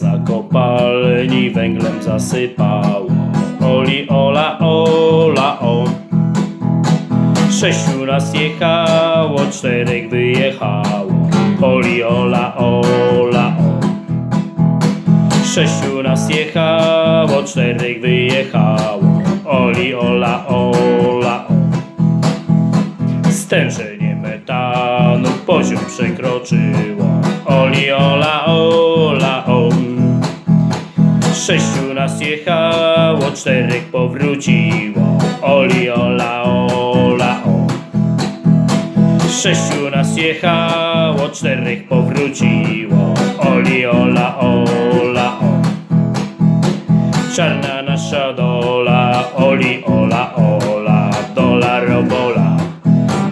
na kopalni węglem zasypało. Oli, ola, ola, o. Sześciu nas jechało, czterech wyjechało. Oli, ola, ola, o. Sześciu nas jechało, czterech wyjechało. Oli, ola, ola, o. Stężenie metanu poziom przekroczyło. Oli, ola, ola. Sześciu nas jechało, czterech powróciło. Oli, ola, ola, o. Sześciu nas jechało, czterech powróciło. Oli, ola, ola, o. Czarna nasza dola, oli, ola, ola, dolarobola,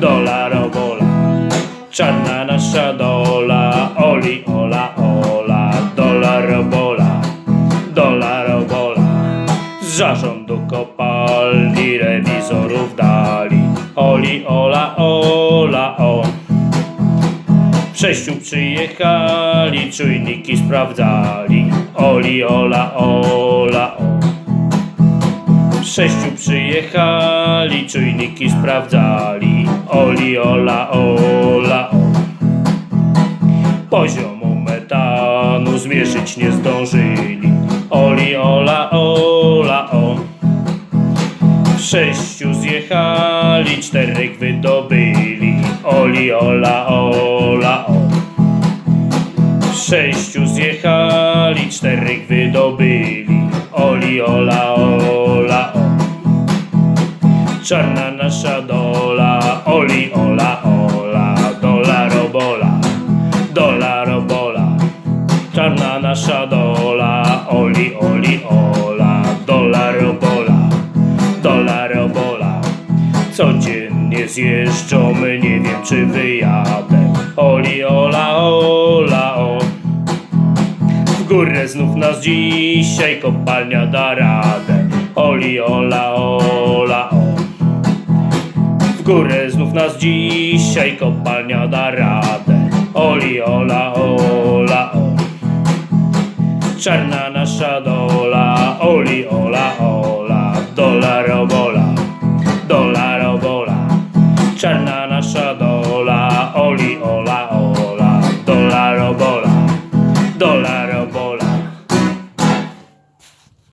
dolarobola. Czarna nasza dola, oli, ola, ola, zarządu kopalni rewizorów dali, oli, ola, ola, o. W sześciu przyjechali, czujniki sprawdzali. Oli, ola, ola, o. W sześciu przyjechali, czujniki sprawdzali. Oli, ola, ola, o. Poziomu metanu zmierzyć nie zdążyli. Oli, ola, ola, sześciu zjechali, czterech wydobyli. Oli, ola, ola, o. Sześciu zjechali, czterech wydobyli. Oli, ola, ola, o. Czarna nasza dola, oli, ola, ola, dolarobola, dolarobola. Czarna nasza dola, oli, oli, ola, dolarobola, dolarobola. Codziennie zjeżdżamy, nie wiem czy wyjadę. Oli, ola, ola, o. W górę znów nas dzisiaj kopalnia da radę. Oli, ola, ola, o. W górę znów nas dzisiaj kopalnia da radę. Oli, ola, ola, o. Czarna nasza ola. nasza dola, oli, ola, ola, dolarobola, dolar.